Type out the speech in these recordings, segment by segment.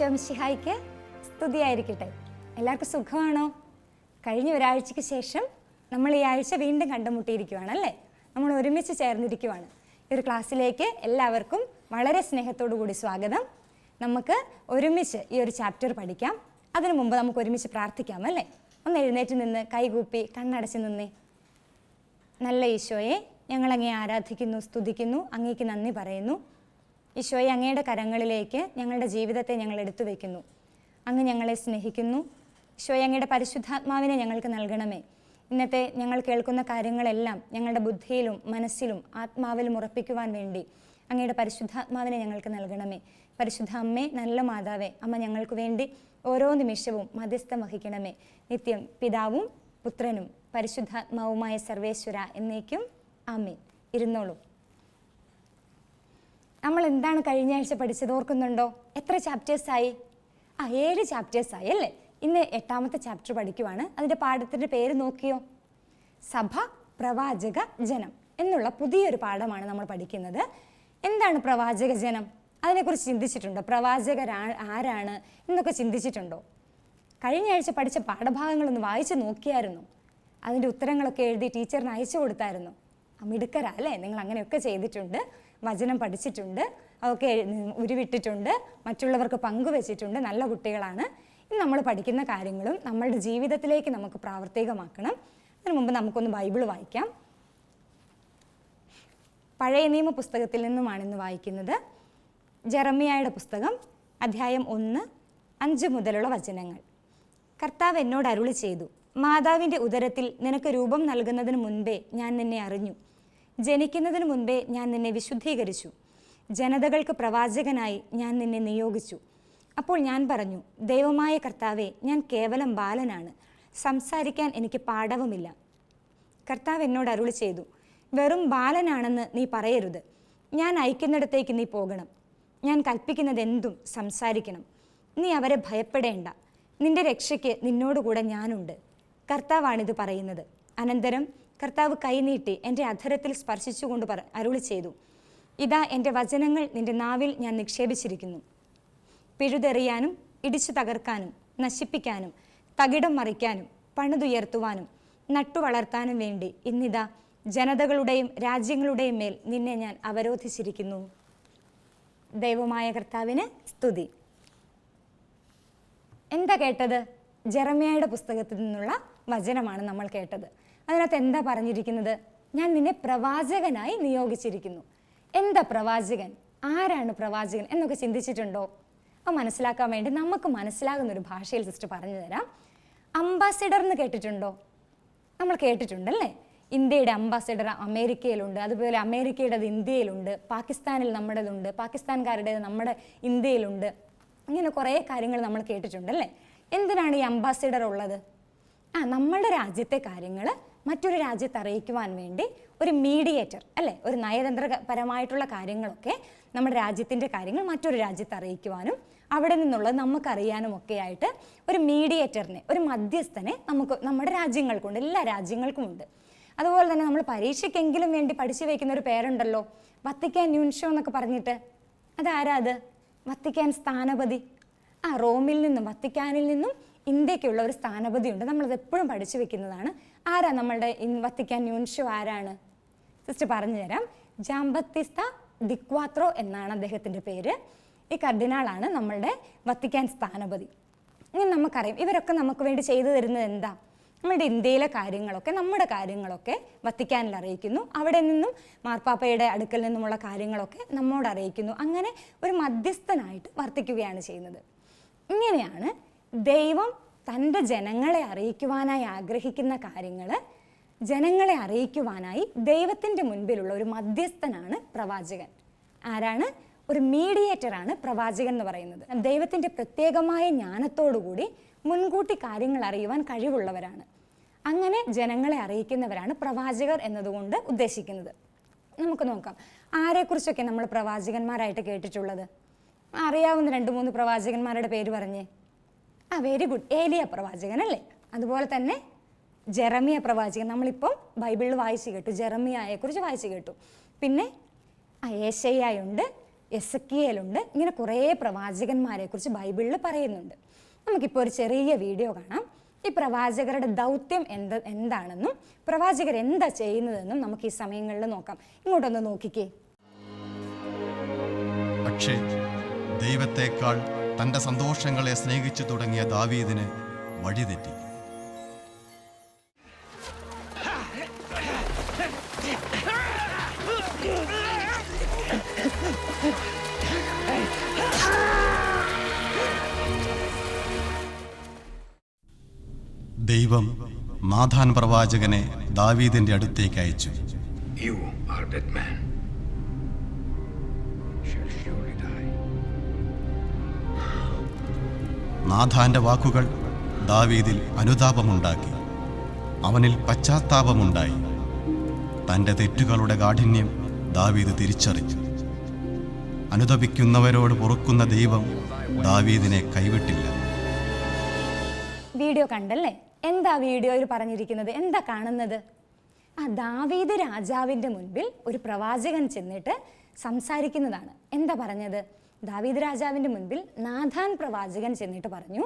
ഈശോ മിശിഹായ്ക്ക് സ്തുതിയായിരിക്കട്ടെ. എല്ലാവർക്കും സുഖമാണോ? കഴിഞ്ഞ ഒരാഴ്ചയ്ക്ക് ശേഷം നമ്മൾ ഈ ആഴ്ച വീണ്ടും കണ്ടുമുട്ടിയിരിക്കുകയാണ് അല്ലേ? നമ്മൾ ഒരുമിച്ച് ചേർന്നിരിക്കുവാണ്. ഈ ഒരു ക്ലാസ്സിലേക്ക് എല്ലാവർക്കും വളരെ സ്നേഹത്തോടു കൂടി സ്വാഗതം. നമുക്ക് ഒരുമിച്ച് ഈ ഒരു ചാപ്റ്റർ പഠിക്കാം. അതിനു മുമ്പ് നമുക്ക് ഒരുമിച്ച് പ്രാർത്ഥിക്കാം അല്ലേ? ഒന്ന് എഴുന്നേറ്റ് നിന്ന് കൈകൂപ്പി കണ്ണടച്ച് നിന്നേ. നല്ല ഈശോയെ ഞങ്ങൾ അങ്ങേ ആരാധിക്കുന്നു സ്തുതിക്കുന്നു അങ്ങേക്ക് നന്ദി പറയുന്നു. ഈശോയെ അങ്ങയുടെ കരങ്ങളിലേക്ക് ഞങ്ങളുടെ ജീവിതത്തെ ഞങ്ങൾ എടുത്തു വയ്ക്കുന്നു. അങ്ങ് ഞങ്ങളെ സ്നേഹിക്കുന്നു. ഈശോയെ അങ്ങയുടെ പരിശുദ്ധാത്മാവിനെ ഞങ്ങൾക്ക് നൽകണമേ. ഇന്നത്തെ ഞങ്ങൾ കേൾക്കുന്ന കാര്യങ്ങളെല്ലാം ഞങ്ങളുടെ ബുദ്ധിയിലും മനസ്സിലും ആത്മാവിലും ഉറപ്പിക്കുവാൻ വേണ്ടി അങ്ങയുടെ പരിശുദ്ധാത്മാവിനെ ഞങ്ങൾക്ക് നൽകണമേ. പരിശുദ്ധ അമ്മേ നല്ല മാതാവേ അമ്മ ഞങ്ങൾക്ക് വേണ്ടി ഓരോ നിമിഷവും മധ്യസ്ഥം വഹിക്കണമേ. നിത്യം പിതാവും പുത്രനും പരിശുദ്ധാത്മാവുമായ സർവേശ്വര എന്നേക്കും അമ്മേ ഇരുന്നോളൂ. നമ്മൾ എന്താണ് കഴിഞ്ഞ ആഴ്ച പഠിച്ചത് ഓർക്കുന്നുണ്ടോ? എത്ര ചാപ്റ്റേഴ്സായി ആ ഏഴ് ചാപ്റ്റേഴ്സായി അല്ലേ? ഇന്ന് എട്ടാമത്തെ ചാപ്റ്റർ പഠിക്കുവാണ്. അതിന്റെ പാഠത്തിന്റെ പേര് നോക്കിയോ? സഭ പ്രവാചക ജനം എന്നുള്ള പുതിയൊരു പാഠമാണ് നമ്മൾ പഠിക്കുന്നത്. എന്താണ് പ്രവാചക ജനം? അതിനെക്കുറിച്ച് ചിന്തിച്ചിട്ടുണ്ടോ? പ്രവാചകരാ ആരാണ് എന്നൊക്കെ ചിന്തിച്ചിട്ടുണ്ടോ? കഴിഞ്ഞ ആഴ്ച പഠിച്ച പാഠഭാഗങ്ങളൊന്ന് വായിച്ചു നോക്കിയായിരുന്നു. അതിന്റെ ഉത്തരങ്ങളൊക്കെ എഴുതി ടീച്ചറിന് അയച്ചു കൊടുത്തായിരുന്നു. മിടുക്കരാ അല്ലേ? നിങ്ങൾ അങ്ങനെയൊക്കെ ചെയ്തിട്ടുണ്ട്. വചനം പഠിച്ചിട്ടുണ്ട് അതൊക്കെ ഉരുവിട്ടിട്ടുണ്ട് മറ്റുള്ളവർക്ക് പങ്കുവച്ചിട്ടുണ്ട് നല്ല കുട്ടികളാണ്. ഇന്ന് നമ്മൾ പഠിക്കുന്ന കാര്യങ്ങളും നമ്മളുടെ ജീവിതത്തിലേക്ക് നമുക്ക് പ്രാവർത്തികമാക്കണം. അതിനു മുമ്പ് നമുക്കൊന്ന് ബൈബിൾ വായിക്കാം. പഴയ നിയമ പുസ്തകത്തിൽ നിന്നുമാണ് ഇന്ന് വായിക്കുന്നത്. ജെറമിയായുടെ പുസ്തകം അധ്യായം ഒന്ന് അഞ്ച് മുതലുള്ള വചനങ്ങൾ. കർത്താവ് എന്നോട് അരുളി ചെയ്തു മാതാവിന്റെ ഉദരത്തിൽ നിനക്ക് രൂപം നൽകുന്നതിന് മുൻപേ ഞാൻ നിന്നെ അറിഞ്ഞു. ജനിക്കുന്നതിന് മുൻപേ ഞാൻ നിന്നെ വിശുദ്ധീകരിച്ചു. ജനതകൾക്ക് പ്രവാചകനായി ഞാൻ നിന്നെ നിയോഗിച്ചു. അപ്പോൾ ഞാൻ പറഞ്ഞു ദൈവമായ കർത്താവെ ഞാൻ കേവലം ബാലനാണ്. സംസാരിക്കാൻ എനിക്ക് പാടവുമില്ല കർത്താവ് എന്നോട് അരുളി ചെയ്തു വെറും ബാലനാണെന്ന് നീ പറയരുത്. ഞാൻ അയക്കുന്നിടത്തേക്ക് നീ പോകണം. ഞാൻ കൽപ്പിക്കുന്നത് എന്തും സംസാരിക്കണം. നീ അവരെ ഭയപ്പെടേണ്ട. നിന്റെ രക്ഷയ്ക്ക് നിന്നോടുകൂടെ ഞാനുണ്ട്. കർത്താവാണിത് പറയുന്നത്. അനന്തരം കർത്താവ് കൈനീട്ടി എന്റെ അധരത്തിൽ സ്പർശിച്ചുകൊണ്ട് പറ അരുളി ചെയ്തു. ഇതാ എന്റെ വചനങ്ങൾ നിന്റെ നാവിൽ ഞാൻ നിക്ഷേപിച്ചിരിക്കുന്നു. പിഴുതെറിയാനും ഇടിച്ചു തകർക്കാനും നശിപ്പിക്കാനും തകിടം മറിക്കാനും പണിതുയർത്തുവാനും നട്ടുവളർത്താനും വേണ്ടി ഇന്നിതാ ജനതകളുടെയും രാജ്യങ്ങളുടെയും മേൽ നിന്നെ ഞാൻ അവരോധിച്ചിരിക്കുന്നു. ദൈവമായ കർത്താവിന് സ്തുതി. എന്താ കേട്ടത്? ജെറമിയയുടെ പുസ്തകത്തിൽ നിന്നുള്ള വചനമാണ് നമ്മൾ കേട്ടത്. അതിനകത്ത് എന്താ പറഞ്ഞിരിക്കുന്നത്? ഞാൻ നിന്നെ പ്രവാചകനായി നിയോഗിച്ചിരിക്കുന്നു. എന്താ പ്രവാചകൻ? ആരാണ് പ്രവാചകൻ? എന്നൊക്കെ ചിന്തിച്ചിട്ടുണ്ടോ? അത് മനസ്സിലാക്കാൻ വേണ്ടി നമുക്ക് മനസ്സിലാകുന്ന ഒരു ഭാഷയിൽ സിസ്റ്റർ പറഞ്ഞു തരാം. അംബാസിഡർ എന്ന് കേട്ടിട്ടുണ്ടോ? നമ്മൾ കേട്ടിട്ടുണ്ടല്ലേ? ഇന്ത്യയുടെ അംബാസിഡർ അമേരിക്കയിലുണ്ട്. അതുപോലെ അമേരിക്കയുടേത് ഇന്ത്യയിലുണ്ട്. പാകിസ്ഥാനിൽ നമ്മുടേതുണ്ട്. പാകിസ്ഥാൻകാരുടേത് നമ്മുടെ ഇന്ത്യയിലുണ്ട്. ഇങ്ങനെ കുറേ കാര്യങ്ങൾ നമ്മൾ കേട്ടിട്ടുണ്ടല്ലേ? എന്തിനാണ് ഈ അംബാസിഡർ ഉള്ളത്? ആ നമ്മുടെ രാജ്യത്തെ കാര്യങ്ങൾ മറ്റൊരു രാജ്യത്ത് അറിയിക്കുവാൻ വേണ്ടി ഒരു മീഡിയേറ്റർ അല്ലേ? ഒരു നയതന്ത്രപരമായിട്ടുള്ള കാര്യങ്ങളൊക്കെ നമ്മുടെ രാജ്യത്തിന്റെ കാര്യങ്ങൾ മറ്റൊരു രാജ്യത്ത് അറിയിക്കുവാനും അവിടെ നിന്നുള്ളത് നമുക്കറിയാനും ഒക്കെ ആയിട്ട് ഒരു മീഡിയേറ്ററിനെ ഒരു മധ്യസ്ഥനെ നമുക്ക് നമ്മുടെ രാജ്യങ്ങൾക്കുണ്ട് എല്ലാ രാജ്യങ്ങൾക്കും ഉണ്ട്. അതുപോലെ തന്നെ നമ്മൾ പരീക്ഷയ്ക്കെങ്കിലും വേണ്ടി പഠിച്ചു വയ്ക്കുന്ന ഒരു പേരുണ്ടല്ലോ വത്തിക്കാൻ ന്യൂൻഷോ എന്നൊക്കെ പറഞ്ഞിട്ട്. അതാരാ അത്? വത്തിക്കാൻ സ്ഥാനപതി. ആ റോമിൽ നിന്നും വത്തിക്കാനിൽ നിന്നും ഇന്ത്യക്കുള്ള ഒരു സ്ഥാനപതിയുണ്ട്. നമ്മളത് എപ്പോഴും പഠിച്ചു വെക്കുന്നതാണ് ആരാ നമ്മളുടെ വത്തിക്കാൻ ന്യൂൻഷോ ആരാണ്? സിസ്റ്റർ പറഞ്ഞു തരാം ജാമ്പത്തിസ്ത ദിക്വാത്രോ എന്നാണ് അദ്ദേഹത്തിന്റെ പേര്. ഈ കർദിനാളാണ് നമ്മളുടെ വത്തിക്കാൻ സ്ഥാനപതി. ഇനി നമുക്കറിയാം ഇവരൊക്കെ നമുക്ക് വേണ്ടി ചെയ്തു തരുന്നത് എന്താ? നമ്മുടെ ഇന്ത്യയിലെ കാര്യങ്ങളൊക്കെ നമ്മുടെ കാര്യങ്ങളൊക്കെ വത്തിക്കാനിൽ അറിയിക്കുന്നു. അവിടെ നിന്നും മാർപ്പാപ്പയുടെ അടുക്കൽ നിന്നുമുള്ള കാര്യങ്ങളൊക്കെ നമ്മോട് അറിയിക്കുന്നു. അങ്ങനെ ഒരു മധ്യസ്ഥനായിട്ട് വർത്തിക്കുകയാണ് ചെയ്യുന്നത്. ഇങ്ങനെയാണ് ദൈവം തന്റെ ജനങ്ങളെ അറിയിക്കുവാനായി ആഗ്രഹിക്കുന്ന കാര്യങ്ങൾ ജനങ്ങളെ അറിയിക്കുവാനായി ദൈവത്തിന്റെ മുൻപിലുള്ള ഒരു മധ്യസ്ഥനാണ് പ്രവാചകൻ. ആരാണ്? ഒരു മീഡിയേറ്ററാണ് പ്രവാചകൻ എന്ന് പറയുന്നത്. ദൈവത്തിന്റെ പ്രത്യേകമായ ജ്ഞാനത്തോടുകൂടി മുൻകൂട്ടി കാര്യങ്ങൾ അറിയുവാൻ കഴിവുള്ളവരാണ്. അങ്ങനെ ജനങ്ങളെ അറിയിക്കുന്നവരാണ് പ്രവാചകർ എന്നതുകൊണ്ട് ഉദ്ദേശിക്കുന്നത്. നമുക്ക് നോക്കാം. ആരെക്കുറിച്ചൊക്കെ നമ്മൾ പ്രവാചകന്മാരായിട്ട് കേട്ടിട്ടുള്ളത്? അറിയാവുന്ന രണ്ട് മൂന്ന് പ്രവാചകന്മാരുടെ പേര് പറഞ്ഞേ. ആ വെരി ഗുഡ് ഏലിയ പ്രവാചകൻ അല്ലേ? അതുപോലെ തന്നെ ജെറമിയ പ്രവാചകൻ. നമ്മളിപ്പം ബൈബിളിൽ വായിച്ചു കേട്ടു. ജെറമിയായെ കുറിച്ച് വായിച്ചു കേട്ടു. പിന്നെ ഏശയ്യായുണ്ട് എസ് ഉണ്ട് ഇങ്ങനെ കുറേ പ്രവാചകന്മാരെ കുറിച്ച് ബൈബിളിൽ പറയുന്നുണ്ട്. നമുക്കിപ്പോൾ ഒരു ചെറിയ വീഡിയോ കാണാം. ഈ പ്രവാചകരുടെ ദൗത്യം എന്ത് എന്താണെന്നും പ്രവാചകർ എന്താ ചെയ്യുന്നതെന്നും നമുക്ക് ഈ സമയങ്ങളിൽ നോക്കാം. ഇങ്ങോട്ടൊന്ന് നോക്കിക്കേ. പക്ഷേ ദൈവത്തെക്കാൾ തന്റെ സന്തോഷങ്ങളെ സ്നേഹിച്ചു തുടങ്ങിയ ദാവീദിന് വഴിതെറ്റി ദൈവം നാഥാൻ പ്രവാചകനെ ദാവീദിന്റെ അടുത്തേക്ക് അയച്ചു യു ആർ ഡെഡ് man. നാഥാന്റെ വാക്കുകൾ ദാവീദിൽ അനുതാപമുണ്ടാക്കി. അവനിൽ പശ്ചാത്താപമുണ്ടായി. തന്റെ തെറ്റുകളുടെ കാഠിന്യം ദാവീദ് തിരിച്ചറിഞ്ഞു. അനുതപിക്കുന്നവരോട് പൊറുക്കുന്ന ദൈവം ദാവീദിനെ കൈവിട്ടില്ല. വീഡിയോ കണ്ടല്ലേ? എന്താ വീഡിയോയിൽ പറഞ്ഞിരിക്കുന്നത്? എന്താ കാണുന്നത്? ആ ദാവീദ് രാജാവിന്റെ മുൻപിൽ ഒരു പ്രവാചകൻ ചെന്നിട്ട് സംസാരിക്കുന്നതാണ്. എന്താ പറഞ്ഞത്? ദാവീദ് രാജാവിന്റെ മുൻപിൽ നാഥാൻ പ്രവാചകൻ ചെന്നിട്ട് പറഞ്ഞു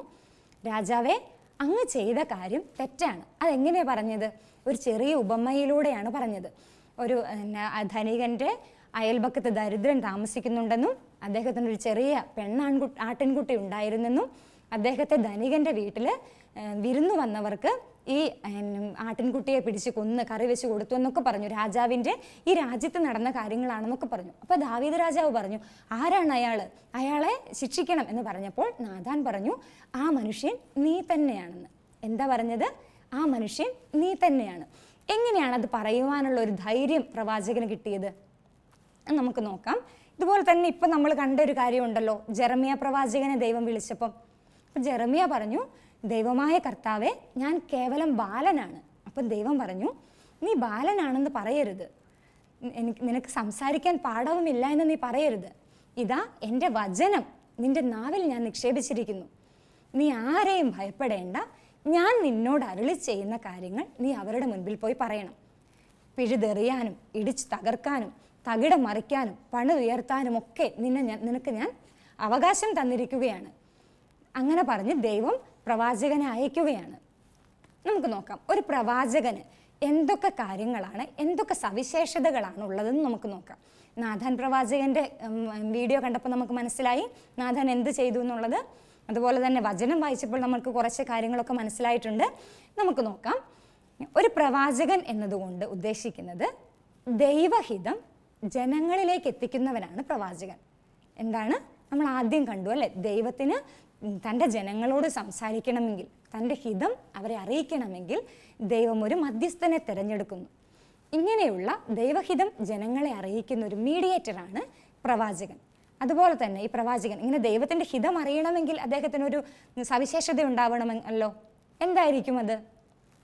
രാജാവേ അങ്ങ് ചെയ്ത കാര്യം തെറ്റാണ്. അതെങ്ങനെയാണ് പറഞ്ഞത്? ഒരു ചെറിയ ഉപമയിലൂടെയാണ് പറഞ്ഞത്. ഒരു ധനികന്റെ അയൽപക്കത്ത് ദരിദ്രൻ താമസിക്കുന്നുണ്ടെന്നും അദ്ദേഹത്തിന് ഒരു ചെറിയ പെണ്ണാൺകുട്ടി ആട്ടിൻകുട്ടി ഉണ്ടായിരുന്നെന്നും അദ്ദേഹത്തെ ധനികന്റെ വീട്ടിൽ വിരുന്നു വന്നവർക്ക് ഈ ആട്ടിൻകുട്ടിയെ പിടിച്ച് കൊന്ന് കറി വെച്ച് കൊടുത്തു എന്നൊക്കെ പറഞ്ഞു. രാജാവിന്റെ ഈ രാജ്യത്ത് നടന്ന കാര്യങ്ങളാണെന്നൊക്കെ പറഞ്ഞു. അപ്പോൾ ദാവീദ് രാജാവ് പറഞ്ഞു ആരാണ് അയാൾ അയാളെ ശിക്ഷിക്കണം എന്ന് പറഞ്ഞപ്പോൾ നാഥാൻ പറഞ്ഞു ആ മനുഷ്യൻ നീ തന്നെയാണെന്ന്. എന്താ പറഞ്ഞത്? ആ മനുഷ്യൻ നീ തന്നെയാണ്. എങ്ങനെയാണ് അത് പറയുവാനുള്ള ഒരു ധൈര്യം പ്രവാചകന് കിട്ടിയത്? നമുക്ക് നോക്കാം. ഇതുപോലെ തന്നെ ഇപ്പം നമ്മൾ കണ്ട ഒരു കാര്യമുണ്ടല്ലോ ജെറമിയ പ്രവാചകനെ ദൈവം വിളിച്ചപ്പം. അപ്പം ജെറമിയ പറഞ്ഞു ദൈവമായ കർത്താവെ ഞാൻ കേവലം ബാലനാണ്. അപ്പം ദൈവം പറഞ്ഞു നീ ബാലനാണെന്ന് പറയരുത്. എനിക്ക് നിനക്ക് സംസാരിക്കാൻ പാഠവുമില്ല എന്ന് നീ പറയരുത്. ഇതാ എന്റെ വചനം. നിന്റെ നാവിൽ ഞാൻ നിക്ഷേപിച്ചിരിക്കുന്നു. നീ ആരെയും ഭയപ്പെടേണ്ട. ഞാൻ നിന്നോട് അരുളി ചെയ്യുന്ന കാര്യങ്ങൾ നീ അവരുടെ മുൻപിൽ പോയി പറയണം. പിഴുതെറിയാനും ഇടിച്ച് തകർക്കാനും തകിടം മറിക്കാനും പണിതുയർത്താനും ഒക്കെ നിന്നെ ഞാൻ നിനക്ക് ഞാൻ അവകാശം തന്നിരിക്കുകയാണ്. അങ്ങനെ പറഞ്ഞ് ദൈവം പ്രവാചകനെ അയക്കുകയാണ്. നമുക്ക് നോക്കാം. ഒരു പ്രവാചകന് എന്തൊക്കെ കാര്യങ്ങളാണ് എന്തൊക്കെ സവിശേഷതകളാണ് ഉള്ളതെന്ന് നമുക്ക് നോക്കാം. നാഥൻ പ്രവാചകന്റെ വീഡിയോ കണ്ടപ്പോൾ നമുക്ക് മനസ്സിലായി നാഥൻ എന്ത് ചെയ്തു എന്നുള്ളത്. അതുപോലെ തന്നെ വചനം വായിച്ചപ്പോൾ നമുക്ക് കുറച്ച് കാര്യങ്ങളൊക്കെ മനസ്സിലായിട്ടുണ്ട്. നമുക്ക് നോക്കാം. ഒരു പ്രവാചകൻ എന്നതുകൊണ്ട് ഉദ്ദേശിക്കുന്നത് ദൈവഹിതം ജനങ്ങളിലേക്ക് എത്തിക്കുന്നവനാണ് പ്രവാചകൻ. എന്താണ്? നമ്മൾ ആദ്യം കണ്ടു അല്ലേ? ദൈവത്തിന് തന്റെ ജനങ്ങളോട് സംസാരിക്കണമെങ്കിൽ തന്റെ ഹിതം അവരെ അറിയിക്കണമെങ്കിൽ ദൈവം ഒരു മധ്യസ്ഥനെ തിരഞ്ഞെടുക്കുന്നു. ഇങ്ങനെയുള്ള ദൈവഹിതം ജനങ്ങളെ അറിയിക്കുന്ന ഒരു മീഡിയേറ്ററാണ് പ്രവാചകൻ. അതുപോലെ തന്നെ ഈ പ്രവാചകൻ ഇങ്ങനെ ദൈവത്തിന്റെ ഹിതം അറിയണമെങ്കിൽ അദ്ദേഹത്തിനൊരു സവിശേഷത ഉണ്ടാവണമല്ലോ? എന്തായിരിക്കും അത്?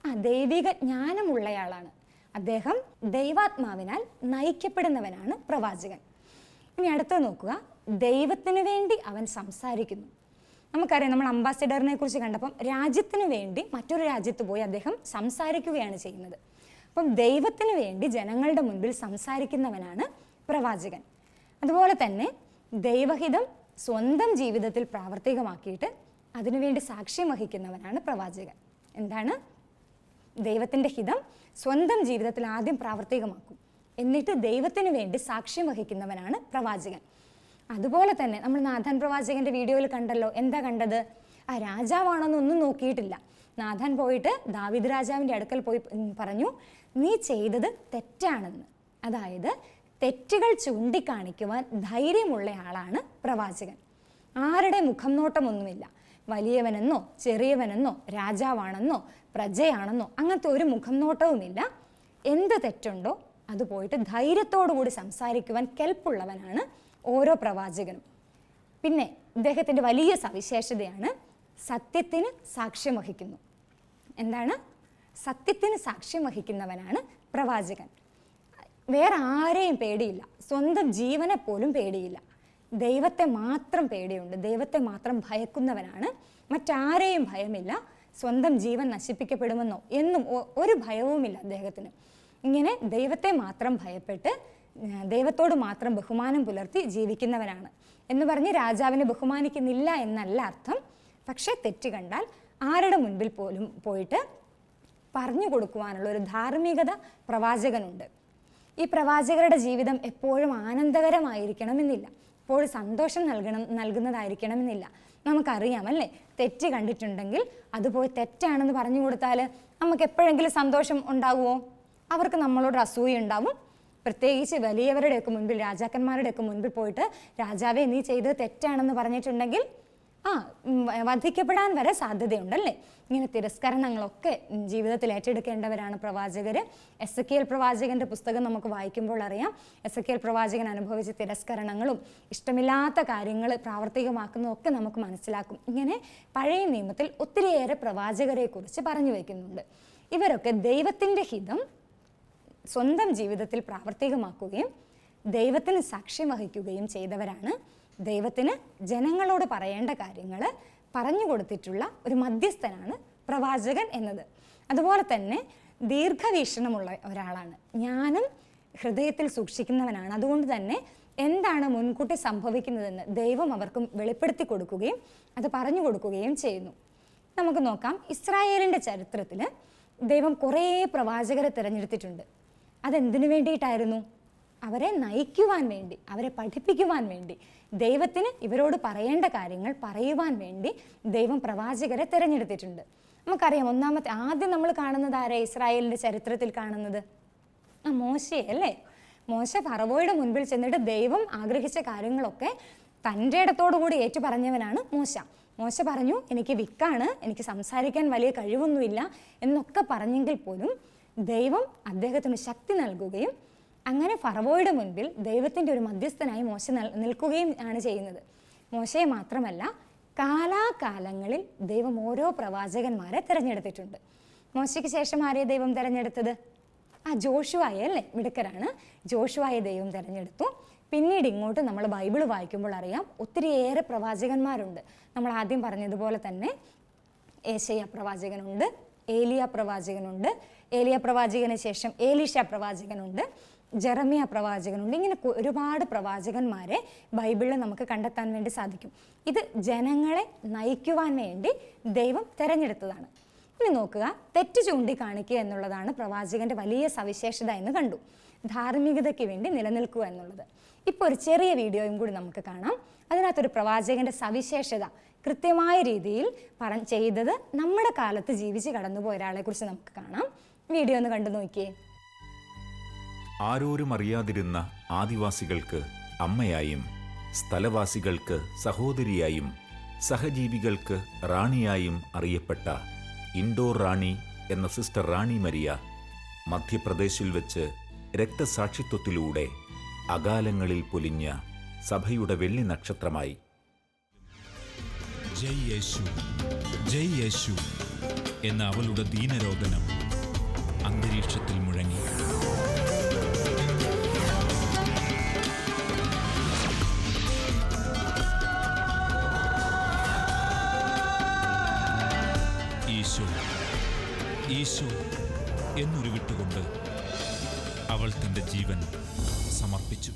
ആ ദൈവിക ജ്ഞാനമുള്ളയാളാണ്. അദ്ദേഹം ദൈവാത്മാവിനാൽ നയിക്കപ്പെടുന്നവനാണ് പ്രവാചകൻ. ഇനി അടുത്തത് നോക്കുക. ദൈവത്തിനു വേണ്ടി അവൻ സംസാരിക്കുന്നു. നമുക്കറിയാം നമ്മൾ അംബാസിഡറിനെ കുറിച്ച് കണ്ടപ്പം രാജ്യത്തിന് വേണ്ടി മറ്റൊരു രാജ്യത്ത് പോയി അദ്ദേഹം സംസാരിക്കുകയാണ് ചെയ്യുന്നത്. അപ്പം ദൈവത്തിന് വേണ്ടി ജനങ്ങളുടെ മുൻപിൽ സംസാരിക്കുന്നവനാണ് പ്രവാചകൻ. അതുപോലെ തന്നെ ദൈവഹിതം സ്വന്തം ജീവിതത്തിൽ പ്രാവർത്തികമാക്കിയിട്ട് അതിനുവേണ്ടി സാക്ഷ്യം വഹിക്കുന്നവനാണ് പ്രവാചകൻ. എന്താണ്? ദൈവത്തിന്റെ ഹിതം സ്വന്തം ജീവിതത്തിൽ ആദ്യം പ്രാവർത്തികമാക്കും. എന്നിട്ട് ദൈവത്തിന് വേണ്ടി സാക്ഷ്യം വഹിക്കുന്നവനാണ് പ്രവാചകൻ. അതുപോലെ തന്നെ നമ്മൾ നാഥൻ പ്രവാചകന്റെ വീഡിയോയിൽ കണ്ടല്ലോ. എന്താ കണ്ടത്? ആ രാജാവാണെന്നൊന്നും നോക്കിയിട്ടില്ല. നാഥൻ പോയിട്ട് ദാവിദ് രാജാവിന്റെ അടുക്കൽ പോയി പറഞ്ഞു നീ ചെയ്തത് തെറ്റാണെന്ന്. അതായത് തെറ്റുകൾ ചൂണ്ടിക്കാണിക്കുവാൻ ധൈര്യമുള്ള ആളാണ് പ്രവാചകൻ. ആരുടെ മുഖം നോട്ടമൊന്നുമില്ല വലിയവനെന്നോ ചെറിയവനെന്നോ രാജാവാണെന്നോ പ്രജയാണെന്നോ അങ്ങനത്തെ ഒരു മുഖം നോട്ടവുമില്ല എന്ത് തെറ്റുണ്ടോ അത് പോയിട്ട് ധൈര്യത്തോടു കൂടി സംസാരിക്കുവാൻ കെൽപ്പുള്ളവനാണ് ഓരോ പ്രവാചകനും. പിന്നെ ഇദ്ദേഹത്തിന്റെ വലിയ സവിശേഷതയാണ് സത്യത്തിന് സാക്ഷ്യം വഹിക്കുന്നു. എന്താണ്? സത്യത്തിന് സാക്ഷ്യം വഹിക്കുന്നവനാണ് പ്രവാചകൻ. വേറെ ആരെയും പേടിയില്ല. സ്വന്തം ജീവനെ പോലും പേടിയില്ല. ദൈവത്തെ മാത്രം പേടിയുണ്ട്. ദൈവത്തെ മാത്രം ഭയക്കുന്നവനാണ്. മറ്റാരെയും ഭയമില്ല. സ്വന്തം ജീവൻ നശിപ്പിക്കപ്പെടുമെന്നോ എന്നും ഒരു ഭയവുമില്ല അദ്ദേഹത്തിന്. ഇങ്ങനെ ദൈവത്തെ മാത്രം ഭയപ്പെട്ട് ദൈവത്തോട് മാത്രം ബഹുമാനം പുലർത്തി ജീവിക്കുന്നവനാണ് എന്ന് പറഞ്ഞ് രാജാവിനെ ബഹുമാനിക്കുന്നില്ല എന്നല്ല അർത്ഥം. പക്ഷേ തെറ്റ് കണ്ടാൽ ആരുടെ മുൻപിൽ പോലും പോയിട്ട് പറഞ്ഞു കൊടുക്കുവാനുള്ള ഒരു ധാർമ്മികത പ്രവാചകനുണ്ട്. ഈ പ്രവാചകരുടെ ജീവിതം എപ്പോഴും ആനന്ദകരമായിരിക്കണമെന്നില്ല. എപ്പോഴും സന്തോഷം നൽകണം നൽകുന്നതായിരിക്കണമെന്നില്ല. നമുക്കറിയാം അല്ലേ തെറ്റ് കണ്ടിട്ടുണ്ടെങ്കിൽ അതുപോലെ തെറ്റാണെന്ന് പറഞ്ഞു കൊടുത്താൽ നമുക്ക് എപ്പോഴെങ്കിലും സന്തോഷം ഉണ്ടാകുമോ അവർക്ക് നമ്മളോട് അസൂയ ഉണ്ടാവും. പ്രത്യേകിച്ച് വലിയവരുടെയൊക്കെ മുൻപിൽ രാജാക്കന്മാരുടെയൊക്കെ മുൻപിൽ പോയിട്ട് രാജാവെ നീ ചെയ്തത് തെറ്റാണെന്ന് പറഞ്ഞിട്ടുണ്ടെങ്കിൽ ആ വധിക്കപ്പെടാൻ വരെ സാധ്യതയുണ്ടല്ലേ? ഇങ്ങനെ തിരസ്കരണങ്ങളൊക്കെ ജീവിതത്തിൽ ഏറ്റെടുക്കേണ്ടവരാണ് പ്രവാചകർ എസ് കെ എൽ പ്രവാചകന്റെ പുസ്തകം നമുക്ക് വായിക്കുമ്പോൾ അറിയാം. എസ് കെ എൽ പ്രവാചകൻ അനുഭവിച്ച തിരസ്കരണങ്ങളും ഇഷ്ടമില്ലാത്ത കാര്യങ്ങൾ പ്രാവർത്തികമാക്കുന്നതൊക്കെ നമുക്ക് മനസ്സിലാക്കും. ഇങ്ങനെ പഴയ നിയമത്തിൽ ഒത്തിരിയേറെ പ്രവാചകരെ കുറിച്ച് പറഞ്ഞു വയ്ക്കുന്നുണ്ട് ഇവരൊക്കെ ദൈവത്തിന്റെ ഹിതം സ്വന്തം ജീവിതത്തിൽ പ്രാവർത്തികമാക്കുകയും ദൈവത്തിന് സാക്ഷ്യം വഹിക്കുകയും ചെയ്തവരാണ്. ദൈവത്തിന് ജനങ്ങളോട് പറയേണ്ട കാര്യങ്ങൾ പറഞ്ഞു കൊടുത്തിട്ടുള്ള ഒരു മധ്യസ്ഥനാണ് പ്രവാചകൻ എന്നത്. അതുപോലെ തന്നെ ദീർഘവീക്ഷണമുള്ള ഒരാളാണ്. ഞാനും ഹൃദയത്തിൽ സൂക്ഷിക്കുന്നവനാണ്. അതുകൊണ്ട് തന്നെ എന്താണ് മുൻകൂട്ടി സംഭവിക്കുന്നതെന്ന് ദൈവം അവർക്കും വെളിപ്പെടുത്തി കൊടുക്കുകയും അത് പറഞ്ഞു കൊടുക്കുകയും ചെയ്യുന്നു. നമുക്ക് നോക്കാം. ഇസ്രായേലിന്റെ ചരിത്രത്തിൽ ദൈവം കുറേ പ്രവാചകരെ തിരഞ്ഞെടുത്തിട്ടുണ്ട്. അതെന്തിനു വേണ്ടിയിട്ടായിരുന്നു? അവരെ നയിക്കുവാൻ വേണ്ടി അവരെ പഠിപ്പിക്കുവാൻ വേണ്ടി ദൈവത്തിന് ഇവരോട് പറയേണ്ട കാര്യങ്ങൾ പറയുവാൻ വേണ്ടി ദൈവം പ്രവാചകരെ തിരഞ്ഞെടുത്തിട്ടുണ്ട്. നമുക്കറിയാം ഒന്നാമത്തെ ആദ്യം നമ്മൾ കാണുന്നത് ആരെ ഇസ്രായേലിന്റെ ചരിത്രത്തിൽ കാണുന്നത്? ആ മോശയെ അല്ലേ? മോശ ഫറവോയുടെ മുൻപിൽ ചെന്നിട്ട് ദൈവം ആഗ്രഹിച്ച കാര്യങ്ങളൊക്കെ തന്റെ ഇടത്തോടു കൂടി ഏറ്റു പറഞ്ഞവനാണ് മോശ. മോശ പറഞ്ഞു എനിക്ക് വിക്കാണ് എനിക്ക് സംസാരിക്കാൻ വലിയ കഴിവൊന്നുമില്ല എന്നൊക്കെ പറഞ്ഞെങ്കിൽ പോലും ദൈവം അദ്ദേഹത്തിന് ശക്തി നൽകുകയും അങ്ങനെ ഫറവോയുടെ മുൻപിൽ ദൈവത്തിന്റെ ഒരു മധ്യസ്ഥനായി മോശ നിൽക്കുകയും ആണ് ചെയ്യുന്നത്. മോശയെ മാത്രമല്ല കാലാകാലങ്ങളിൽ ദൈവം ഓരോ പ്രവാചകന്മാരെ തിരഞ്ഞെടുത്തിട്ടുണ്ട്. മോശയ്ക്ക് ശേഷം ആരെ ദൈവം തിരഞ്ഞെടുത്തത്? ആ ജോഷുവായ അല്ലേ? മിടുക്കരാണ്. ജോഷുവായ ദൈവം തിരഞ്ഞെടുത്തു. പിന്നീട് ഇങ്ങോട്ട് നമ്മൾ ബൈബിൾ വായിക്കുമ്പോൾ അറിയാം ഒത്തിരിയേറെ പ്രവാചകന്മാരുണ്ട്. നമ്മൾ ആദ്യം പറഞ്ഞതുപോലെ തന്നെ ഏശയ്യ പ്രവാചകനുണ്ട് ഏലിയ പ്രവാചകനുണ്ട് ഏലിയ പ്രവാചകന് ശേഷം ഏലീഷ പ്രവാചകനുണ്ട് ജെറമിയ പ്രവാചകനുണ്ട് ഇങ്ങനെ ഒരുപാട് പ്രവാചകന്മാരെ ബൈബിളിൽ നമുക്ക് കണ്ടെത്താൻ വേണ്ടി സാധിക്കും. ഇത് ജനങ്ങളെ നയിക്കുവാൻ വേണ്ടി ദൈവം തിരഞ്ഞെടുത്തതാണ്. ഇനി നോക്കുക തെറ്റ് ചൂണ്ടിക്കാണിക്കുക എന്നുള്ളതാണ് പ്രവാചകന്റെ വലിയ സവിശേഷത എന്ന് കണ്ടു. ധാർമ്മികതയ്ക്ക് വേണ്ടി നിലനിൽക്കുക എന്നുള്ളത്. ഇപ്പോൾ ഒരു ചെറിയ വീഡിയോയും കൂടി നമുക്ക് കാണാം. അതിനകത്തൊരു പ്രവാചകന്റെ സവിശേഷത കൃത്യമായ രീതിയിൽ പറ ചെയ്തത് നമ്മുടെ കാലത്ത് ജീവിച്ച് കടന്നുപോയ ഒരാളെ കുറിച്ച് നമുക്ക് കാണാം. വീഡിയോ ഒന്ന് കണ്ടു നോക്കിയേ. ആരോരും അറിയാതിരുന്ന ആദിവാസികൾക്ക് അമ്മയായും സ്ഥലവാസികൾക്ക് സഹോദരിയായും സഹജീവികൾക്ക് റാണിയായും അറിയപ്പെട്ട ഇൻഡോർ റാണി എന്ന സിസ്റ്റർ റാണി മരിയ മധ്യപ്രദേശിൽ വെച്ച് രക്തസാക്ഷിത്വത്തിലൂടെ അകാലങ്ങളിൽ പൊലിഞ്ഞ സഭയുടെ വെള്ളി നക്ഷത്രമായി. ജയ് യേശു ജയ് യേശു എന്ന അവളുടെ ദീനരോദനം. അന്തരീക്ഷത്തിൽ മുഴങ്ങി. ഈശോ ഈശോ എന്നുരുവിട്ടുകൊണ്ട് അവൾ തന്റെ ജീവൻ സമർപ്പിച്ചു.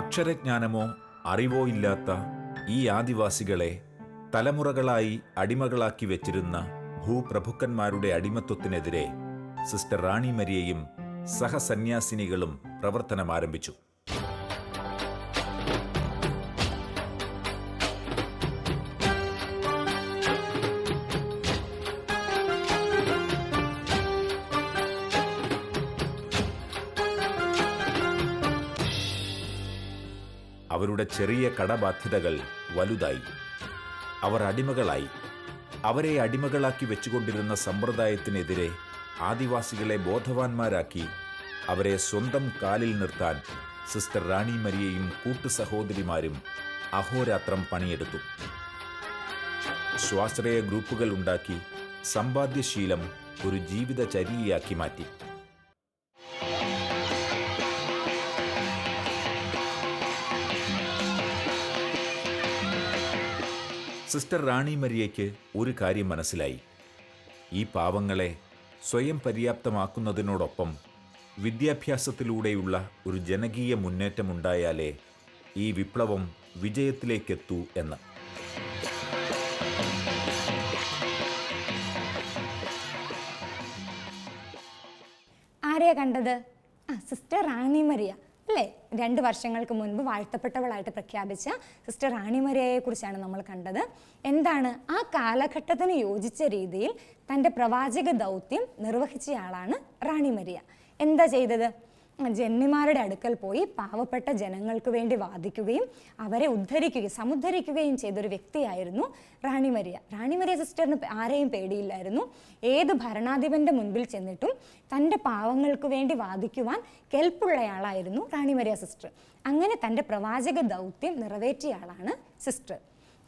അക്ഷരജ്ഞാനമോ അറിവോ ഇല്ലാത്ത ഈ ആദിവാസികളെ തലമുറകളായി അടിമകളാക്കി വെച്ചിരുന്ന ഭൂപ്രഭുക്കന്മാരുടെ അടിമത്വത്തിനെതിരെ സിസ്റ്റർ റാണി മരിയയും സഹസന്യാസിനികളും പ്രവർത്തനം ആരംഭിച്ചു. അവരുടെ ചെറിയ കടബാധ്യതകൾ വലുതായി. അവർ അടിമകളായി. അവരെ അടിമകളാക്കി വെച്ചുകൊണ്ടിരുന്ന സമ്പ്രദായത്തിനെതിരെ ആദിവാസികളെ ബോധവാന്മാരാക്കി അവരെ സ്വന്തം കാലിൽ നിർത്താൻ സിസ്റ്റർ റാണി മരിയയും കൂട്ടു സഹോദരിമാരും അഹോരാത്രം പണിയെടുത്തു. സ്വാശ്രയ ഗ്രൂപ്പുകൾ ഉണ്ടാക്കി സമ്പാദ്യശീലം ഒരു ജീവിതചര്യയാക്കി മാറ്റി. സിസ്റ്റർ റാണി മരിയയ്ക്ക് ഒരു കാര്യം മനസ്സിലായി. ഈ പാവങ്ങളെ സ്വയം പര്യാപ്തമാക്കുന്നതിനോടൊപ്പം വിദ്യാഭ്യാസത്തിലൂടെയുള്ള ഒരു ജനകീയ മുന്നേറ്റമുണ്ടായാലേ ഈ വിപ്ലവം വിജയത്തിലേക്കെത്തൂ എന്ന്. ആരെയാ കണ്ടത്? ആ സിസ്റ്റർ റാണി മരിയ. അല്ലേ? രണ്ട് വർഷങ്ങൾക്ക് മുൻപ് വാഴ്ത്തപ്പെട്ടവളായിട്ട് പ്രഖ്യാപിച്ച സിസ്റ്റർ റാണി മരിയയെ കുറിച്ചാണ് നമ്മൾ കണ്ടത്. എന്താണ് ആ കാലഘട്ടത്തിന് യോജിച്ച രീതിയിൽ തന്റെ പ്രവാചക ദൗത്യം നിർവഹിച്ചയാളാണ് റാണിമരിയ എന്താ ചെയ്തത്? ജന്മിമാരുടെ അടുക്കൽ പോയി പാവപ്പെട്ട ജനങ്ങൾക്ക് വേണ്ടി വാദിക്കുകയും അവരെ ഉദ്ധരിക്കുകയും സമുദ്ധരിക്കുകയും ചെയ്തൊരു വ്യക്തിയായിരുന്നു റാണി മരിയ. റാണി മരിയ സിസ്റ്ററിന് ആരെയും പേടിയില്ലായിരുന്നു. ഏത് ഭരണാധിപന്റെ മുൻപിൽ ചെന്നിട്ടും തന്റെ പാവങ്ങൾക്ക് വേണ്ടി വാദിക്കുവാൻ കെൽപ്പുള്ളയാളായിരുന്നു റാണി മരിയ സിസ്റ്റർ. അങ്ങനെ തന്റെ പ്രവാചക ദൗത്യം നിറവേറ്റിയ സിസ്റ്റർ.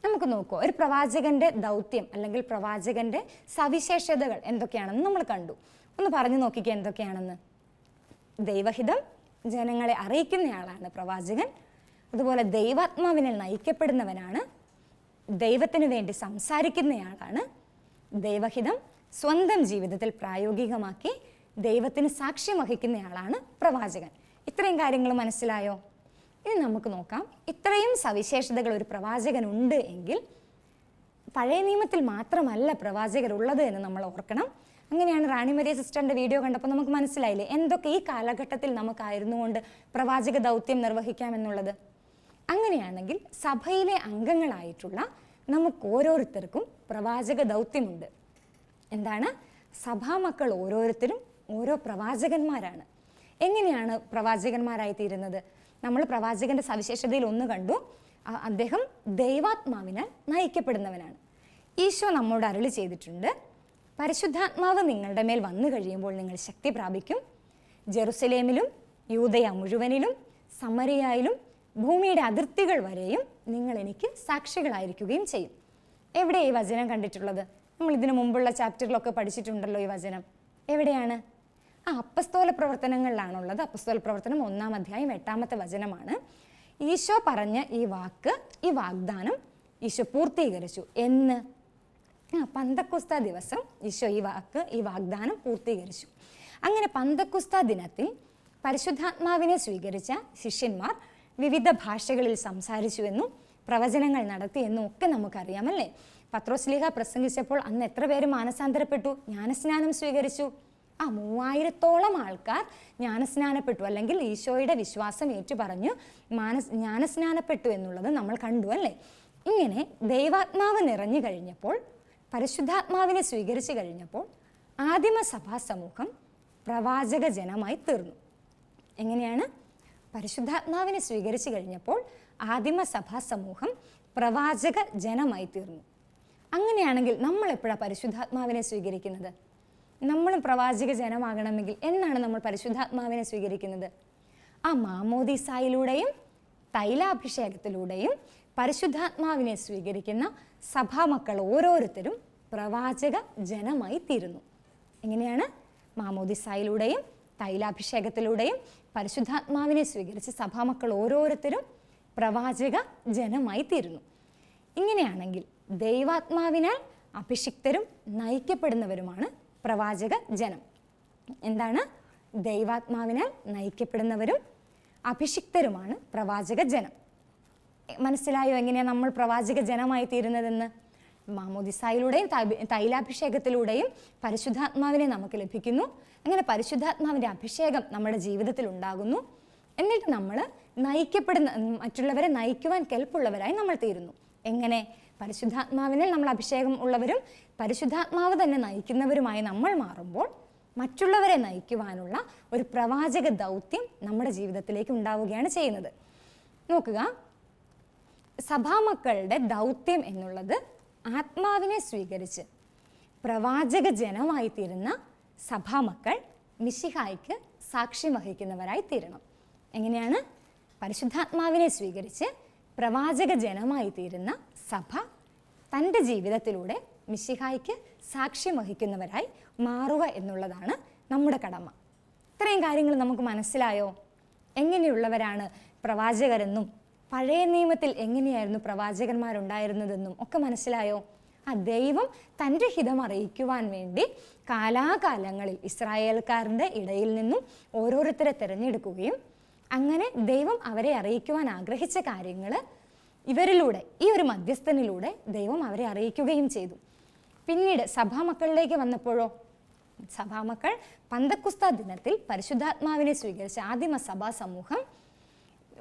നമുക്ക് നോക്കൂ ഒരു പ്രവാചകന്റെ ദൗത്യം അല്ലെങ്കിൽ പ്രവാചകന്റെ സവിശേഷതകൾ എന്തൊക്കെയാണെന്ന് നമ്മൾ കണ്ടു. ഒന്ന് പറഞ്ഞു നോക്കിക്കുക എന്തൊക്കെയാണെന്ന്. ദൈവഹിതം ജനങ്ങളെ അറിയിക്കുന്നയാളാണ് പ്രവാചകൻ. അതുപോലെ ദൈവാത്മാവിനെ നയിക്കപ്പെടുന്നവനാണ്. ദൈവത്തിന് വേണ്ടി സംസാരിക്കുന്നയാളാണ്. ദൈവഹിതം സ്വന്തം ജീവിതത്തിൽ പ്രായോഗികമാക്കി ദൈവത്തിന് സാക്ഷ്യം വഹിക്കുന്നയാളാണ് പ്രവാചകൻ. ഇത്രയും കാര്യങ്ങൾ മനസ്സിലായോ? ഇനി നമുക്ക് നോക്കാം. ഇത്രയും സവിശേഷതകൾ ഒരു പ്രവാചകൻ ഉണ്ട് എങ്കിൽ പഴയ നിയമത്തിൽ മാത്രമല്ല പ്രവാചകരുള്ളത് എന്ന് നമ്മൾ ഓർക്കണം. അങ്ങനെയാണ് റാണി മരിയ സിസ്റ്ററിന്റെ വീഡിയോ കണ്ടപ്പോൾ നമുക്ക് മനസ്സിലായില്ലേ? എന്തൊക്കെ ഈ കാലഘട്ടത്തിൽ നമുക്കായിരുന്നു കൊണ്ട് പ്രവാചക ദൗത്യം നിർവഹിക്കാമെന്നുള്ളത്? അങ്ങനെയാണെങ്കിൽ സഭയിലെ അംഗങ്ങളായിട്ടുള്ള നമുക്ക് ഓരോരുത്തർക്കും പ്രവാചക ദൗത്യമുണ്ട്. എന്താണ്? സഭാമക്കൾ ഓരോരുത്തരും ഓരോ പ്രവാചകന്മാരാണ്. എങ്ങനെയാണ് പ്രവാചകന്മാരായി തീരുന്നത്? നമ്മൾ പ്രവാചകന്റെ സവിശേഷതയിൽ ഒന്ന് കണ്ടു. അദ്ദേഹം ദൈവാത്മാവിനാൽ നയിക്കപ്പെടുന്നവനാണ്. ഈശോ നമ്മോട് അരളി ചെയ്തിട്ടുണ്ട് പരിശുദ്ധാത്മാവ് നിങ്ങളുടെ മേൽ വന്നു കഴിയുമ്പോൾ നിങ്ങൾ ശക്തി പ്രാപിക്കും. ജെറുസലേമിലും യൂതയ മുഴുവനിലും സമരയായാലും ഭൂമിയുടെ അതിർത്തികൾ വരെയും നിങ്ങൾ എനിക്ക് സാക്ഷികളായിരിക്കുകയും ചെയ്യും. എവിടെ ഈ വചനം കണ്ടിട്ടുള്ളത്? നമ്മൾ ഇതിനു മുമ്പുള്ള ചാപ്റ്ററിലൊക്കെ പഠിച്ചിട്ടുണ്ടല്ലോ ഈ വചനം. എവിടെയാണ്? ആ അപ്പസ്തോല പ്രവർത്തനങ്ങളിലാണുള്ളത്. അപ്പസ്തോല പ്രവർത്തനം ഒന്നാം അധ്യായം എട്ടാമത്തെ വചനമാണ്. ഈശോ പറഞ്ഞ ഈ വാക്ക് ഈ വാഗ്ദാനം ഈശോ പൂർത്തീകരിച്ചു. എന്ന്? പന്തക്കുസ്ത ദിവസം ഈശോ ഈ വാക്ക് ഈ വാഗ്ദാനം പൂർത്തീകരിച്ചു. അങ്ങനെ പന്തക്കുസ്ത ദിനത്തിൽ പരിശുദ്ധാത്മാവിനെ സ്വീകരിച്ച ശിഷ്യന്മാർ വിവിധ ഭാഷകളിൽ സംസാരിച്ചുവെന്നും പ്രവചനങ്ങൾ നടത്തിയെന്നും ഒക്കെ നമുക്കറിയാമല്ലേ? പത്രോസ്ലിഹ പ്രസംഗിച്ചപ്പോൾ അന്ന് എത്ര പേര് മാനസാന്തരപ്പെട്ടു? ജ്ഞാനസ്നാനം സ്വീകരിച്ചു. ആ മൂവായിരത്തോളം ആൾക്കാർ ജ്ഞാനസ്നാനപ്പെട്ടു. അല്ലെങ്കിൽ ഈശോയുടെ വിശ്വാസം ഏറ്റുപറഞ്ഞു മാനസ് ജ്ഞാനസ്നാനപ്പെട്ടു എന്നുള്ളത് നമ്മൾ കണ്ടു അല്ലേ? ഇങ്ങനെ ദൈവാത്മാവ് നിറഞ്ഞു കഴിഞ്ഞപ്പോൾ പരിശുദ്ധാത്മാവിനെ സ്വീകരിച്ചു കഴിഞ്ഞപ്പോൾ ആദിമസഭാ സമൂഹം പ്രവാചക ജനമായി തീർന്നു. എങ്ങനെയാണ്? പരിശുദ്ധാത്മാവിനെ സ്വീകരിച്ചു കഴിഞ്ഞപ്പോൾ ആദിമസഭാ സമൂഹം പ്രവാചക ജനമായി തീർന്നു. അങ്ങനെയാണെങ്കിൽ നമ്മൾ എപ്പോഴാണ് പരിശുദ്ധാത്മാവിനെ സ്വീകരിക്കുന്നത്? നമ്മളും പ്രവാചക ജനമാകണമെങ്കിൽ എന്നാണ് നമ്മൾ പരിശുദ്ധാത്മാവിനെ സ്വീകരിക്കുന്നത്? ആ മാമോദിസായിലൂടെയും തൈലാഭിഷേകത്തിലൂടെയും പരിശുദ്ധാത്മാവിനെ സ്വീകരിക്കുന്ന സഭാമക്കൾ ഓരോരുത്തരും പ്രവാചക ജനമായി തീരുന്നു. എങ്ങനെയാണ്? മാമോദിസായിലൂടെയും തൈലാഭിഷേകത്തിലൂടെയും പരിശുദ്ധാത്മാവിനെ സ്വീകരിച്ച് സഭാമക്കൾ ഓരോരുത്തരും പ്രവാചക ജനമായി തീരുന്നു. ഇങ്ങനെയാണെങ്കിൽ ദൈവാത്മാവിനാൽ അഭിഷിക്തരും നയിക്കപ്പെടുന്നവരുമാണ് പ്രവാചക ജനം. എന്താണ്? ദൈവാത്മാവിനാൽ നയിക്കപ്പെടുന്നവരും അഭിഷിക്തരുമാണ് പ്രവാചക ജനം. മനസ്സിലായോ എങ്ങനെയാണ് നമ്മൾ പ്രവാചക ജനമായി തീരുന്നതെന്ന്? മാമോദിസായിലൂടെയും തൈലാഭിഷേകത്തിലൂടെയും പരിശുദ്ധാത്മാവിനെ നമുക്ക് ലഭിക്കുന്നു. അങ്ങനെ പരിശുദ്ധാത്മാവിന്റെ അഭിഷേകം നമ്മുടെ ജീവിതത്തിൽ ഉണ്ടാകുന്നു. എന്നിട്ട് നമ്മൾ നയിക്കപ്പെടുന്ന മറ്റുള്ളവരെ നയിക്കുവാൻ കെൽപ്പുള്ളവരായി നമ്മൾ തീരുന്നു. എങ്ങനെ? പരിശുദ്ധാത്മാവിനെ നമ്മൾ അഭിഷേകം ഉള്ളവരും പരിശുദ്ധാത്മാവ് തന്നെ നയിക്കുന്നവരുമായി നമ്മൾ മാറുമ്പോൾ മറ്റുള്ളവരെ നയിക്കുവാനുള്ള ഒരു പ്രവാചക ദൗത്യം നമ്മുടെ ജീവിതത്തിലേക്ക് ഉണ്ടാവുകയാണ് ചെയ്യുന്നത്. നോക്കുക. സഭാമക്കളുടെ ദൗത്യം എന്നുള്ളത് ആത്മാവിനെ സ്വീകരിച്ച് പ്രവാചക ജനമായി തീരുന്ന സഭാമക്കൾ മിശിഹായ്ക്ക് സാക്ഷ്യം വഹിക്കുന്നവരായി തീരണം. എങ്ങനെയാണ്? പരിശുദ്ധാത്മാവിനെ സ്വീകരിച്ച് പ്രവാചക ജനമായി തീരുന്ന സഭ തന്റെ ജീവിതത്തിലൂടെ മിശിഹായ്ക്ക് സാക്ഷ്യം വഹിക്കുന്നവരായി മാറുക എന്നുള്ളതാണ് നമ്മുടെ കടമ. ഇത്രയും കാര്യങ്ങൾ നമുക്ക് മനസ്സിലായോ? എങ്ങനെയുള്ളവരാണ് പ്രവാചകരെന്നും പഴയ നിയമത്തിൽ എങ്ങനെയായിരുന്നു പ്രവാചകന്മാരുണ്ടായിരുന്നതെന്നും ഒക്കെ മനസ്സിലായോ? ആ ദൈവം തന്റെ ഹിതം അറിയിക്കുവാൻ വേണ്ടി കാലാകാലങ്ങളിൽ ഇസ്രായേൽക്കാരുടെ ഇടയിൽ നിന്നും ഓരോരുത്തരെ തിരഞ്ഞെടുക്കുകയും അങ്ങനെ ദൈവം അവരെ അറിയിക്കുവാൻ ആഗ്രഹിച്ച കാര്യങ്ങൾ ഇവരിലൂടെ ഈ ഒരു മധ്യസ്ഥനിലൂടെ ദൈവം അവരെ അറിയിക്കുകയും ചെയ്തു. പിന്നീട് സഭാമക്കളിലേക്ക് വന്നപ്പോഴോ? സഭാമക്കൾ പന്തക്കുസ്ത ദിനത്തിൽ പരിശുദ്ധാത്മാവിനെ സ്വീകരിച്ച ആദിമ സഭാ സമൂഹം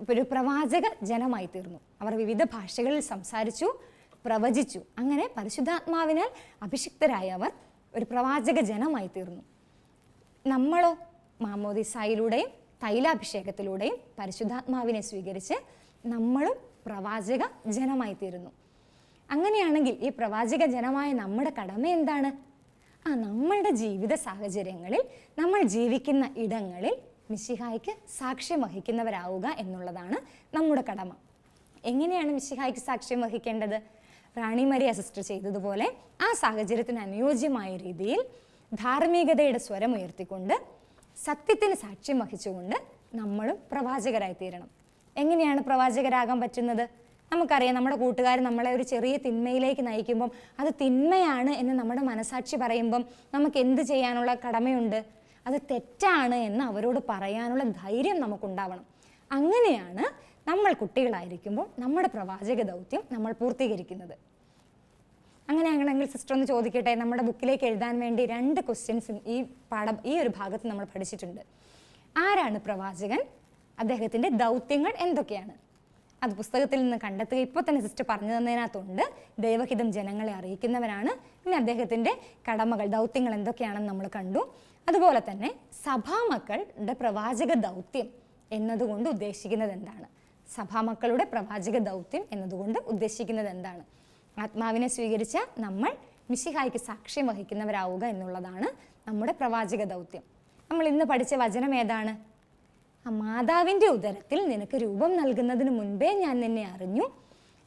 ഒരു പ്രവാചക ജനമായി തീർന്നു. അവർ വിവിധ ഭാഷകളിൽ സംസാരിച്ചു പ്രവചിച്ചു. അങ്ങനെ പരിശുദ്ധാത്മാവിനാൽ അഭിഷിക്തരായ അവർ ഒരു പ്രവാചക ജനമായി തീർന്നു. നമ്മളോ മാമോദിസായിലൂടെയും തൈലാഭിഷേകത്തിലൂടെയും പരിശുദ്ധാത്മാവിനെ സ്വീകരിച്ച് നമ്മളും പ്രവാചക ജനമായി തീരുന്നു. അങ്ങനെയാണെങ്കിൽ ഈ പ്രവാചക ജനമായ നമ്മുടെ കടമ എന്താണ്? ആ നമ്മളുടെ ജീവിത സാഹചര്യങ്ങളിൽ നമ്മൾ ജീവിക്കുന്ന ഇടങ്ങളിൽ മിശിഹായ്ക്ക് സാക്ഷ്യം വഹിക്കുന്നവരാവുക എന്നുള്ളതാണ് നമ്മുടെ കടമ. എങ്ങനെയാണ് മിശിഹായ്ക്ക് സാക്ഷ്യം വഹിക്കേണ്ടത്? റാണി മരിയ സിസ്റ്റർ ചെയ്തതുപോലെ ആ സാഹചര്യത്തിന് അനുയോജ്യമായ രീതിയിൽ ധാർമ്മികതയുടെ സ്വരം ഉയർത്തിക്കൊണ്ട് സത്യത്തിന് സാക്ഷ്യം വഹിച്ചുകൊണ്ട് നമ്മളും പ്രവാചകരായി തീരണം. എങ്ങനെയാണ് പ്രവാചകരാകാൻ പറ്റുന്നത്? നമുക്കറിയാം നമ്മുടെ കൂട്ടുകാർ നമ്മളെ ഒരു ചെറിയ തിന്മയിലേക്ക് നയിക്കുമ്പം അത് തിന്മയാണ് എന്ന് നമ്മുടെ മനസാക്ഷി പറയുമ്പം നമുക്ക് എന്ത് ചെയ്യാനുള്ള കടമയുണ്ട്? അത് തെറ്റാണ് എന്ന് അവരോട് പറയാനുള്ള ധൈര്യം നമുക്കുണ്ടാവണം. അങ്ങനെയാണ് നമ്മൾ കുട്ടികളായിരിക്കുമ്പോൾ നമ്മുടെ പ്രവാചക ദൗത്യം നമ്മൾ പൂർത്തീകരിക്കുന്നത്. അങ്ങനെയാണെങ്കിൽ സിസ്റ്റർ ഒന്ന് ചോദിക്കട്ടെ നമ്മുടെ ബുക്കിലേക്ക് എഴുതാൻ വേണ്ടി രണ്ട് ക്വസ്റ്റ്യൻസ് ഈ പാഠം ഈ ഒരു ഭാഗത്ത് നമ്മൾ പഠിച്ചിട്ടുണ്ട്. ആരാണ് പ്രവാചകൻ? അദ്ദേഹത്തിന്റെ ദൗത്യങ്ങൾ എന്തൊക്കെയാണ്? അത് പുസ്തകത്തിൽ നിന്ന് കണ്ടെത്തുക. ഇപ്പോൾ തന്നെ സിസ്റ്റർ പറഞ്ഞു തന്നതിനകത്തുണ്ട്. ദൈവഹിതം ജനങ്ങളെ അറിയിക്കുന്നവരാണ്. പിന്നെ അദ്ദേഹത്തിന്റെ കടമകൾ ദൗത്യങ്ങൾ എന്തൊക്കെയാണെന്ന് നമ്മൾ കണ്ടു. അതുപോലെ തന്നെ സഭാമക്കളുടെ പ്രവാചക ദൗത്യം എന്നതുകൊണ്ട് ഉദ്ദേശിക്കുന്നത് എന്താണ്? സഭാമക്കളുടെ പ്രവാചക ദൗത്യം എന്നതുകൊണ്ട് ഉദ്ദേശിക്കുന്നത് എന്താണ്? ആത്മാവിനെ സ്വീകരിച്ച നമ്മൾ മിശിഹായ്ക്ക് സാക്ഷ്യം വഹിക്കുന്നവരാവുക എന്നുള്ളതാണ് നമ്മുടെ പ്രവാചക ദൗത്യം. നമ്മൾ ഇന്ന് പഠിച്ച വചനം ഏതാണ്? ആ മാതാവിന്റെ ഉദരത്തിൽ നിനക്ക് രൂപം നൽകുന്നതിന് മുൻപേ ഞാൻ നിന്നെ അറിഞ്ഞു.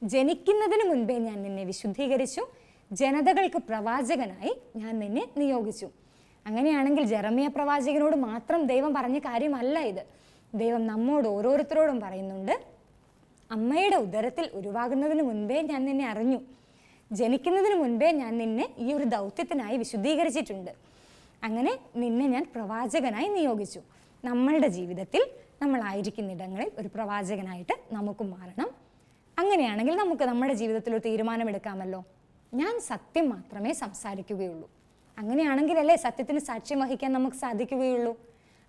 ജനിക്കുന്നതിന് മുൻപേ ഞാൻ നിന്നെ വിശുദ്ധീകരിച്ചു. ജനതകൾക്ക് പ്രവാചകനായി ഞാൻ നിന്നെ നിയോഗിച്ചു. അങ്ങനെയാണെങ്കിൽ ജെറമിയ പ്രവാചകനോട് മാത്രം ദൈവം പറഞ്ഞ കാര്യമല്ല ഇത്. ദൈവം നമ്മോട് ഓരോരുത്തരോടും പറയുന്നുണ്ട്. അമ്മയുടെ ഉദരത്തിൽ ഉരുവാകുന്നതിന് മുൻപേ ഞാൻ നിന്നെ അറിഞ്ഞു. ജനിക്കുന്നതിന് മുൻപേ ഞാൻ നിന്നെ ഈ ഒരു ദൗത്യത്തിനായി വിശുദ്ധീകരിച്ചിട്ടുണ്ട്. അങ്ങനെ നിന്നെ ഞാൻ പ്രവാചകനായി നിയോഗിച്ചു. നമ്മളുടെ ജീവിതത്തിൽ നമ്മളായിരിക്കുന്നിടങ്ങളിൽ ഒരു പ്രവാചകനായിട്ട് നമുക്കും മാറണം. അങ്ങനെയാണെങ്കിൽ നമുക്ക് നമ്മുടെ ജീവിതത്തിൽ ഒരു തീരുമാനമെടുക്കാമല്ലോ. ഞാൻ സത്യം മാത്രമേ സംസാരിക്കുകയുള്ളൂ. അങ്ങനെയാണെങ്കിലല്ലേ സത്യത്തിന് സാക്ഷ്യം വഹിക്കാൻ നമുക്ക് സാധിക്കുകയുള്ളൂ?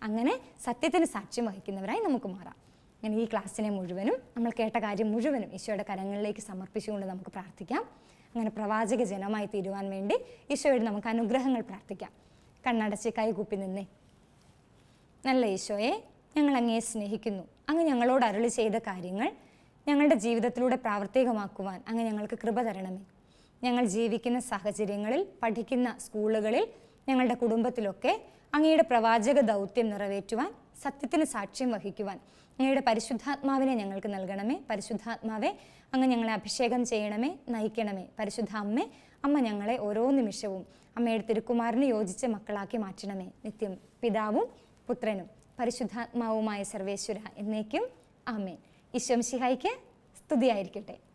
അങ്ങനെ സത്യത്തിന് സാക്ഷ്യം വഹിക്കുന്നവരായി നമുക്ക് മാറാം. അങ്ങനെ ഈ ക്ലാസ്സിനെ മുഴുവനും നമ്മൾ കേട്ട കാര്യം മുഴുവനും ഈശോയുടെ കരങ്ങളിലേക്ക് സമർപ്പിച്ചുകൊണ്ട് നമുക്ക് പ്രാർത്ഥിക്കാം. അങ്ങനെ പ്രവാചക ജനമായി തീരുവാൻ വേണ്ടി ഈശോയോട് നമുക്ക് അനുഗ്രഹങ്ങൾ പ്രാർത്ഥിക്കാം. കണ്ണടച്ച് കൈകൂപ്പി നിന്നേ. നല്ല ഈശോയെ ഞങ്ങൾ അങ്ങയെ സ്നേഹിക്കുന്നു. അങ്ങ് ഞങ്ങളോട് അരുളി ചെയ്ത കാര്യങ്ങൾ ഞങ്ങളുടെ ജീവിതത്തിലൂടെ പ്രാവർത്തികമാക്കുവാൻ അങ്ങ് ഞങ്ങൾക്ക് കൃപ തരണമേ. ഞങ്ങൾ ജീവിക്കുന്ന സാഹചര്യങ്ങളിൽ പഠിക്കുന്ന സ്കൂളുകളിൽ ഞങ്ങളുടെ കുടുംബത്തിലൊക്കെ അങ്ങയുടെ പ്രവാചക ദൗത്യം നിറവേറ്റുവാൻ സത്യത്തിന് സാക്ഷ്യം വഹിക്കുവാൻ അങ്ങയുടെ പരിശുദ്ധാത്മാവിനെ ഞങ്ങൾക്ക് നൽകണമേ. പരിശുദ്ധാത്മാവെ അങ്ങ് ഞങ്ങളെ അഭിഷേകം ചെയ്യണമേ നയിക്കണമേ. പരിശുദ്ധ അമ്മേ അമ്മ ഞങ്ങളെ ഓരോ നിമിഷവും അമ്മയുടെ തിരുക്കുമാറിന് യോജിച്ച മക്കളാക്കി മാറ്റണമേ. നിത്യം പിതാവും പുത്രനും പരിശുദ്ധാത്മാവുമായ സർവേശ്വര എന്നേക്കും. ആമേൻ. ഈശ്വംശിഹായിക്ക് സ്തുതിയായിരിക്കട്ടെ.